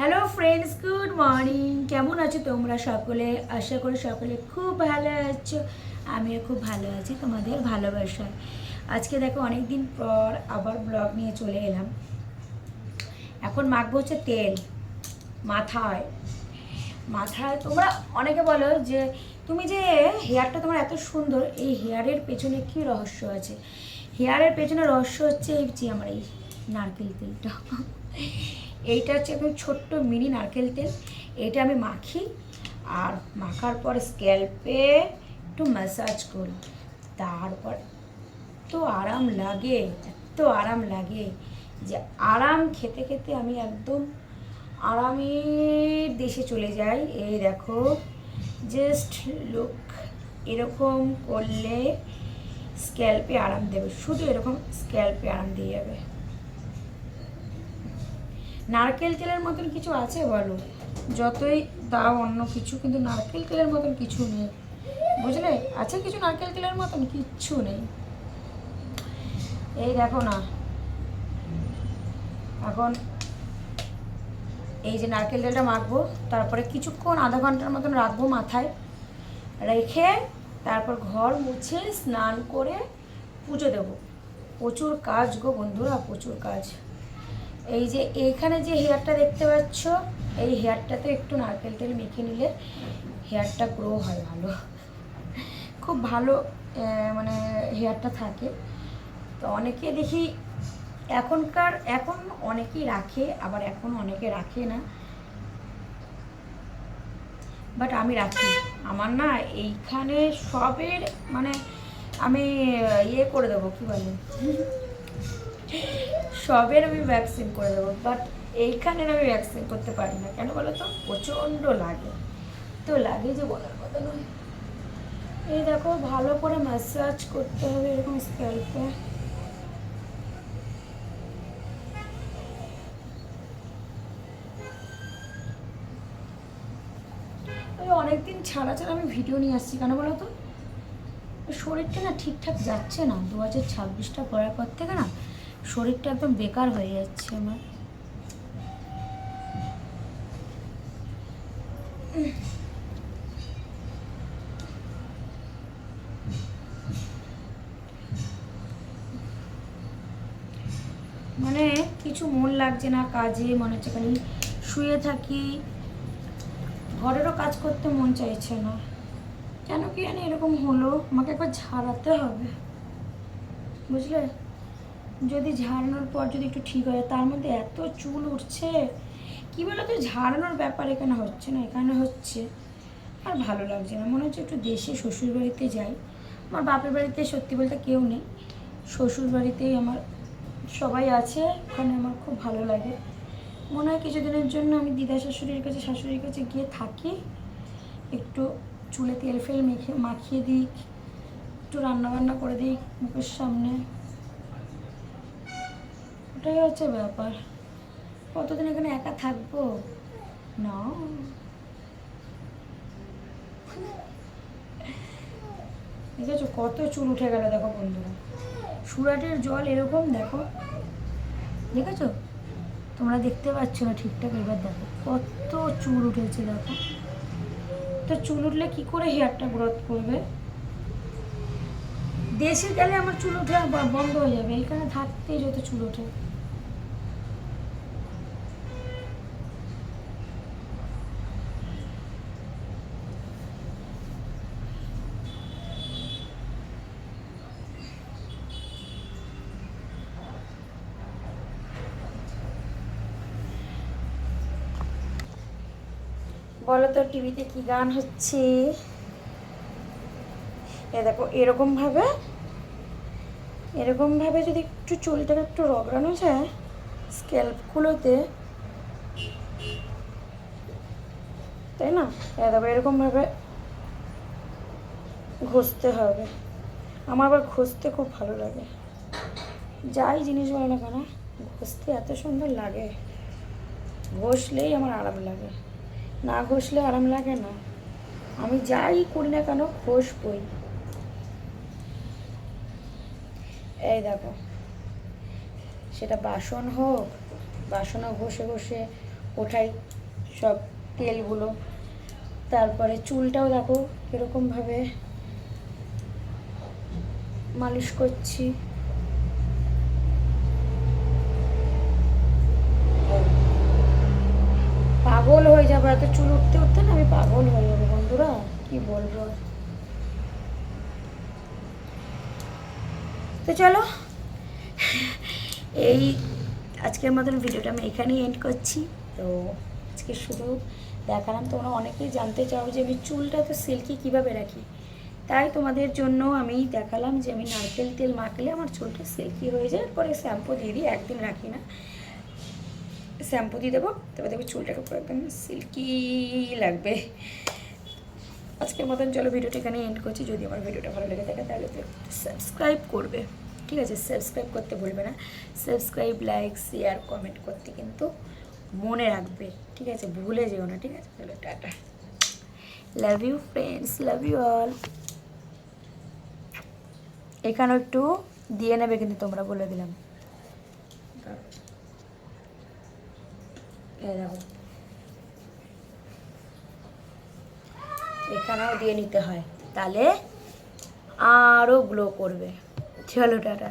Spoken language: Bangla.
হ্যালো ফ্রেন্ডস গুড মর্নিং কেমন আছো তোমরা সকলে? আশা করি সকলে খুব ভালো আছো। আমিও খুব ভালো আছি, তোমাদের ভালোবাসায়। আজকে দেখো অনেক দিন পর আবার ব্লগ নিয়ে চলে এলাম। এখন মাখবো হচ্ছে তেল, মাথায়। মাথায় তোমরা অনেকে বলো যে, তুমি যে হেয়ারটা তোমার এত সুন্দর, এই হেয়ারের পেছনে কি রহস্য আছে? হেয়ারের পেছনে রহস্য হচ্ছে এই যে আমার এই নারকেল তেলটা। এইটা হচ্ছে একদম ছোট্ট মিনি নারকেল তেল। এটা আমি মাখি। আর মাখার পর স্ক্যাল্পে একটু ম্যাসাজ করি। তারপর এত আরাম লাগে, এত আরাম লাগে যে আরাম খেতে খেতে আমি একদম আরামের দেশে চলে যাই। এই দেখো জাস্ট লুক এরকম করলে স্ক্যাল্পে আরাম দেবে। শুধু এরকম স্ক্যাল্পে আরাম দিয়ে যাবে। নারকেল তেলের মতন কিছু আছে বলো? যতই দাও অন্য কিছু, কিন্তু নারকেল তেলের মতন কিছু নেই। বুঝলে? আছে কিছু নারকেল তেলের মতন? কিচ্ছু নেই। এই দেখো না। এখন এই যে নারকেল তেলটা মাখবো, তারপরে কিছুক্ষণ আধা ঘণ্টার মতন রাখব মাথায়। রেখে তারপর ঘর মুছে স্নান করে পুজো দেবো। প্রচুর কাজ গো বন্ধুরা, প্রচুর কাজ। এই যে এইখানে যে হেয়ারটা দেখতে পাচ্ছ, এই হেয়ারটাতে একটু নারকেল তেল মেখে নিলে হেয়ারটা গ্রো হয় ভালো। খুব ভালো মানে হেয়ারটা থাকে। তো অনেকে দেখি এখনকার, এখন অনেকেই রাখে, আবার এখন অনেকে রাখে না। বাট আমি রাখি। আমার না এইখানে সবের মানে আমি ইয়ে করে দেবো, কি বলে? সবের আমি ভ্যাকসিন করে দেবো বাট এইখানের আমি ভ্যাকসিন করতে পারি না। কেন বলো তো? প্রচণ্ড লাগে। তো লাগে যে বলার কথা নয়। এই দেখো, ভালো করে ম্যাসাজ করতে হবে এরকম স্ক্যাল্পে অনেকদিন ছাড়া ছাড়া আমি ভিডিও নিয়ে আসছি, কেন বলো তো? শরীরটা না ঠিকঠাক যাচ্ছে না। দু হাজার ছাব্বিশটা পড়ার পর থেকে না শরীরটা একদম বেকার হয়ে যাচ্ছে আমার। মানে কিছু মন লাগছে না কাজে, মনে হচ্ছে খালি শুয়ে থাকি। ঘরেরও কাজ করতে মন চাইছে না। কেন কি জানি এরকম হলো, আমাকে একবার ঝাড়াতে হবে। বুঝলে? যদি ঝাড়ানোর পর যদি একটু ঠিক হয় তার মধ্যে এত চুল উঠছে। কি বলতো, ঝাড়ানোর ব্যাপার এখানে হচ্ছে না, এখানে হচ্ছে। আর ভালো লাগছে না, মনে হচ্ছে একটু দেশে শ্বশুর বাড়িতে যাই। আমার বাপের বাড়িতে সত্যি বলতে কেউ নেই। শ্বশুর বাড়িতেই আমার সবাই আছে, ওখানে আমার খুব ভালো লাগে। মনে হয় কিছুদিনের জন্য আমি দিদা শাশুড়ির কাছে শাশুড়ির কাছে গিয়ে থাকি। একটু চুলে তেল ফেল মেখে, মাখিয়ে দিই, একটু রান্না বান্না করে দিই মুখের সামনে। ওটাই হচ্ছে ব্যাপার। কতদিন এখানে একা থাকব? না। দেখেছ কত চুল উঠে গেল দেখো বন্ধুরা। সুরাটের জল এরকম দেখো। দেখেছ? তোমরা দেখতে পাচ্ছ না ঠিকঠাক? এবার দেখো, কত চুল উঠেছে দেখো। তো চুল উঠলে কি করে হেয়ারটা গ্রোথ করবে? দেশে গেলে আমার চুল উঠে বন্ধ হয়ে যাবে। এখানে থাকতেই যত চুল ওঠে। বলো তো, টিভিতে কি গান হচ্ছে? এ দেখো, এরকম ভাবে এরকম ভাবে যদি একটু চুলটাকে একটু রগড়ানো যায় স্ক্যাল্পগুলোতে তাই না? এ দেখো, এরকম ভাবে ঘষতে হবে। আমার আবার ঘষতে খুব ভালো লাগে। যাই জিনিস বলো না কেন, ঘষতে এত সুন্দর লাগে। ঘষলেই আমার আরাম লাগে। না ঘষলে আরাম লাগে না। আমি যাই করি না কেন, ঘষবই। এই দেখো, সেটা বাসন হোক বাসনও ঘষে ঘষে ওঠাই সব তেলগুলো। তারপরে চুলটাও দেখো কীরকমভাবে মালিশ করছি পাগল এত চুল উঠতে উঠতে না আমি পাগল হয়ে যাব বন্ধুরা? কি বলব? তো চলো, এই আজকের মতন ভিডিওটা আমি এখানেই এন্ড করছি। তো আজকে শুধু দেখালাম, তোমরা অনেকেই জানতে চাও যে আমি চুলটা তো সিল্কি কীভাবে রাখি? তাই তোমাদের জন্য আমি দেখালাম যে আমি নারকেল তেল মাখলে আমার চুলটা সিল্কি হয়ে যায় পরে শ্যাম্পু দিয়ে দিই একদিন রাখি না। শ্যাম্পু দিয়ে দেবো। তবে দেখবে চুলটাকে পুরো একদম সিল্কি লাগবে। আজকের মতন চলো ভিডিওটা এখানে এন্ড করছি। যদি আমার ভিডিওটা ভালো লেগে থাকে তাহলে তো সাবস্ক্রাইব করবে। ঠিক আছে সাবস্ক্রাইব করতে ভুলবে না। সাবস্ক্রাইব লাইক শেয়ার কমেন্ট করতে কিন্তু মনে রাখবে। ঠিক আছে, ভুলে যেও না। ঠিক আছে, চলো tata. Love you friends love you all এখানেও একটু দিয়ে নেবে কিন্তু তোমরা বলে দিলাম। এখানেও দিয়ে নিতে হয়। তাহলে আরও গ্লো করবে। চলো টাটা।